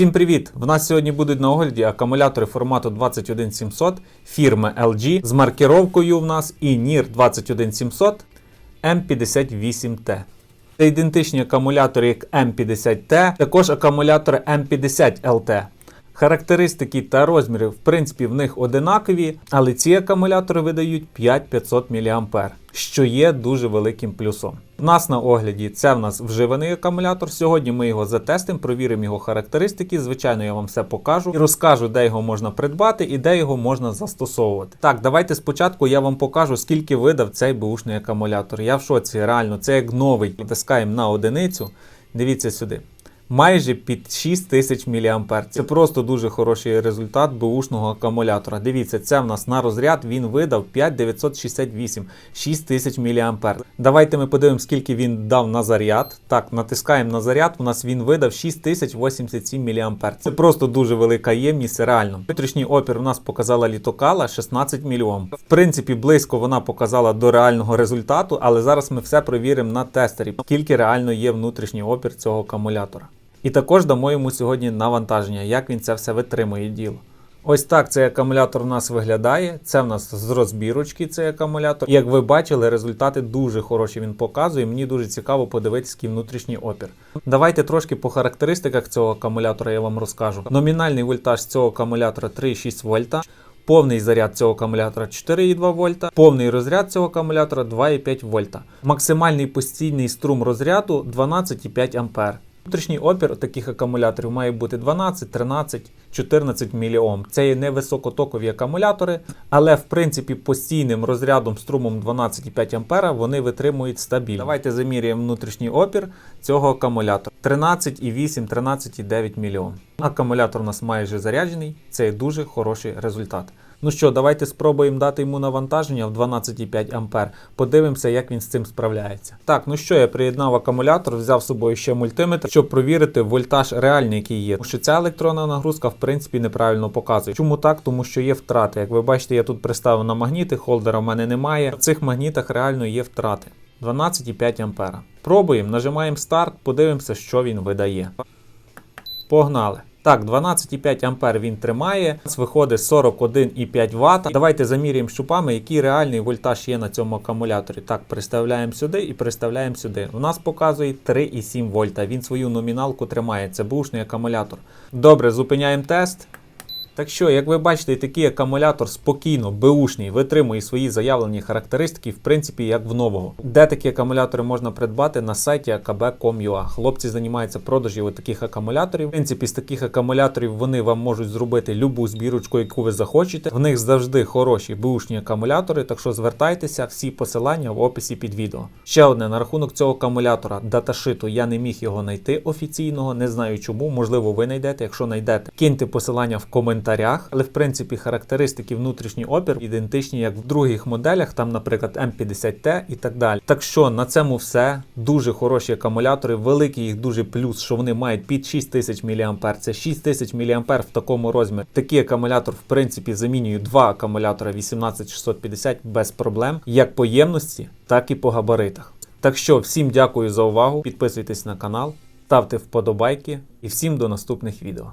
Всім привіт! В нас сьогодні будуть на огляді акумулятори формату 21700 фірми LG з маркировкою в нас і NIR 21700 M58T. Це ідентичні акумулятори як M50T, також акумулятори M50LT. Характеристики та розміри, в принципі, в них одинакові, але ці акумулятори видають 5500 мА, що є дуже великим плюсом. У нас на огляді це в нас вживаний акумулятор. Сьогодні ми його затестимо, провіримо його характеристики. Звичайно, я вам все покажу і розкажу, де його можна придбати і де його можна застосовувати. Так, давайте спочатку я вам покажу, скільки видав цей бушний акумулятор. Я в шоці, реально, це як новий. Натискаємо на одиницю. Дивіться сюди майже під 6000 мА. Це просто дуже хороший результат бушного акумулятора. Дивіться, це в нас на розряд він видав 5968, 6000 мА. Давайте ми подивимося, скільки він дав на заряд. Так, натискаємо на заряд. У нас він видав 6087 мА. Це просто дуже велика ємність, реально. Внутрішній опір у нас показала літокала 16 мільйон. В принципі, близько вона показала до реального результату, але зараз ми все провіримо на тестері, скільки реально є внутрішній опір цього акумулятора. І також дамо йому сьогодні навантаження, як він це все витримує діло. Ось так цей акумулятор у нас виглядає. Це в нас з розбірочки цей акумулятор. Як ви бачили, результати дуже хороші він показує. Мені дуже цікаво подивитися, який внутрішній опір. Давайте трошки по характеристиках цього акумулятора я вам розкажу. Номінальний вольтаж цього акумулятора 3,6 вольта. Повний заряд цього акумулятора 4,2 вольта, повний розряд цього акумулятора 2,5 вольта. Максимальний постійний струм розряду 12,5 ампер. Внутрішній опір таких акумуляторів має бути 12, 13, 14 мільйом. Це є невисокотокові акумулятори, але в принципі постійним розрядом струмом 12,5 ампера вони витримують стабільно. Давайте заміряємо внутрішній опір цього акумулятора 13,8, 13,9 мільйом. Акумулятор у нас майже заряджений, це є дуже хороший результат. Ну що, давайте спробуємо дати йому навантаження в 12,5 ампер. Подивимося, як він з цим справляється. Так, ну що, я приєднав акумулятор, взяв з собою ще мультиметр, щоб провірити вольтаж реальний, який є. Тому що ця електронна нагрузка, в принципі, неправильно показує. Чому так? Тому що є втрати. Як ви бачите, я тут приставив на магніти, холдера в мене немає. В цих магнітах реально є втрати. 12,5 ампера. Пробуємо, нажимаємо старт, подивимося, що він видає. Погнали! Так, 12,5 ампер він тримає, виходить 41,5 Вт. Давайте заміряємо щупами, який реальний вольтаж є на цьому акумуляторі. Так, приставляємо сюди і приставляємо сюди. У нас показує 3,7 вольта. Він свою номіналку тримає. Це бушний акумулятор. Добре, зупиняємо тест. Так що, як ви бачите, такий акумулятор спокійно, беушний, витримує свої заявлені характеристики, в принципі, як в нового. Де такі акумулятори можна придбати на сайті akb.com.ua. Хлопці займаються продажів таких акумуляторів. В принципі, з таких акумуляторів вони вам можуть зробити любу збірочку, яку ви захочете. В них завжди хороші беушні акумулятори, так що звертайтеся, всі посилання в описі під відео. Ще одне на рахунок цього акумулятора даташиту я не міг його знайти офіційного, не знаю чому. Можливо, ви знайдете. Якщо знайдете, киньте посилання в коментарях коментарях, але в принципі характеристики внутрішній опір ідентичні, як в других моделях, там, наприклад, М50Т і так далі. Так що на цьому все. Дуже хороші акумулятори, великий їх дуже плюс, що вони мають під 6000 мА. Це 6000 мА в такому розмірі. Такий акумулятор, в принципі, замінює два акумулятора 18650 без проблем, як по ємності, так і по габаритах. Так що всім дякую за увагу. Підписуйтесь на канал, ставте вподобайки і всім до наступних відео.